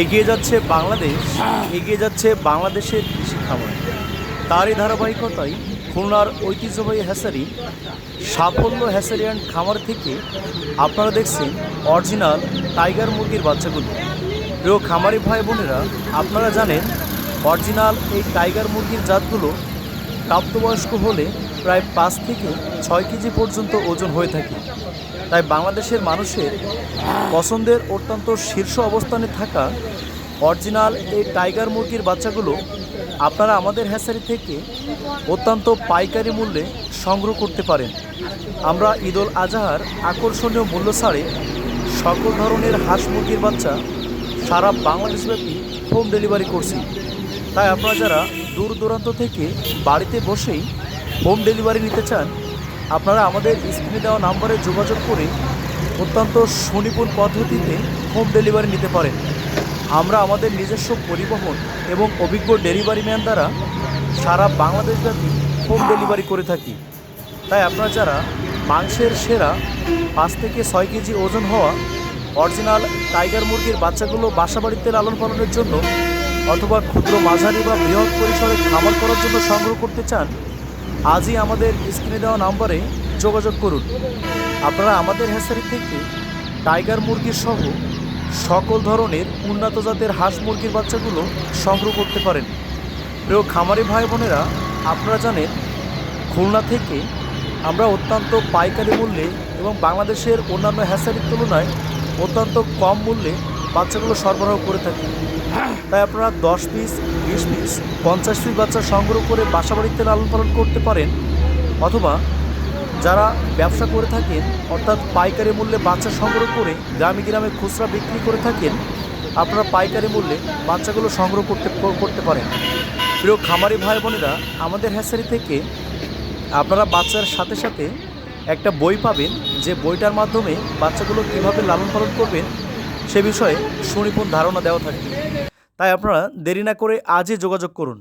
এগিয়ে যাচ্ছে বাংলাদেশ, এগিয়ে যাচ্ছে বাংলাদেশের কৃষি খামার তারই ধারাবাহিকতায় খুলনার ঐতিহ্যবাহী হ্যাসারি, সাফল্য হ্যাসারি অ্যান্ড খামার থেকে আপনারা দেখছেন অরিজিনাল টাইগার মুরগির বাচ্চাগুলো। প্রিয় খামারি ভাই বোনেরা, আপনারা জানেন অরিজিনাল এই টাইগার মুরগির জাতগুলো প্রাপ্তবয়স্ক হলে প্রায় পাঁচ থেকে ছয় কেজি পর্যন্ত ওজন হয়ে থাকে। তাই বাংলাদেশের মানুষের পছন্দের অত্যন্ত শীর্ষ অবস্থানে থাকা অরিজিনাল এই টাইগার মুরগির বাচ্চাগুলো আপনারা আমাদের হ্যাসারি থেকে অত্যন্ত পাইকারি মূল্যে সংগ্রহ করতে পারেন। আমরা ঈদুল আজহার আকর্ষণীয় মূল্য ছাড়ে সকল ধরনের হাঁস মুরগির বাচ্চা সারা বাংলাদেশব্যাপী হোম ডেলিভারি করছি। তাই আপনারা যারা দূর দূরান্ত থেকে বাড়িতে বসেই হোম ডেলিভারি নিতে চান আপনারা আমাদের স্ক্রিনে দেওয়া নাম্বারে যোগাযোগ করে অত্যন্ত সুনিপুণ পদ্ধতিতে হোম ডেলিভারি নিতে পারেন। আমরা আমাদের নিজস্ব পরিবহন এবং অভিজ্ঞ ডেলিভারি ম্যান দ্বারা সারা বাংলাদেশব্যাপী হোম ডেলিভারি করে থাকি। তাই আপনারা যারা মাংসের সেরা পাঁচ থেকে ছয় কেজি ওজন হওয়া অরিজিনাল টাইগার মুরগির বাচ্চাগুলো বাসাবাড়িতে লালন পালনের জন্য অথবা ক্ষুদ্র মাঝারি বা বৃহৎ পরিসরে খামার করার জন্য সংগ্রহ করতে চান আজই আমাদের স্ক্রিনে দেওয়া নাম্বারে যোগাযোগ করুন। আপনারা আমাদের হ্যাসারি থেকে টাইগার মুরগির সহ সকল ধরনের উন্নত জাতের হাঁস মুরগির বাচ্চাগুলো সংগ্রহ করতে পারেন। প্রিয় খামারি ভাই বোনেরা, আপনারা জানেন, খুলনা থেকে আমরা অত্যন্ত পাইকারি মূল্যে এবং বাংলাদেশের অন্যান্য হ্যাসারির তুলনায় অত্যন্ত কম মূল্যে বাচ্চাগুলো সরবরাহ করে থাকি। তাই আপনারা দশ পিস, বিশ পিস, পঞ্চাশ পিস বাচ্চা সংগ্রহ করে বাসাবাড়িতে লালন পালন করতে পারেন অথবা যারা ব্যবসা করে থাকেন, অর্থাৎ পাইকারি মূল্যে বাচ্চা সংগ্রহ করে গ্রামে গ্রামে খুচরা বিক্রি করে থাকেন, আপনারা পাইকারি মূল্যে বাচ্চাগুলো সংগ্রহ করতে করতে পারেন। প্রিয় খামারি ভাই বোনেরা, আমাদের হ্যাসারি থেকে আপনারা বাচ্চার সাথে সাথে একটা বই পাবেন, যে বইটার মাধ্যমে বাচ্চাগুলো কীভাবে লালন পালন করবেন সে বিষয়ে সুনিপুণ ধারণা দেওয়া থাকে। তাই আপনারা দেরি না করে আজই যোগাযোগ করুন।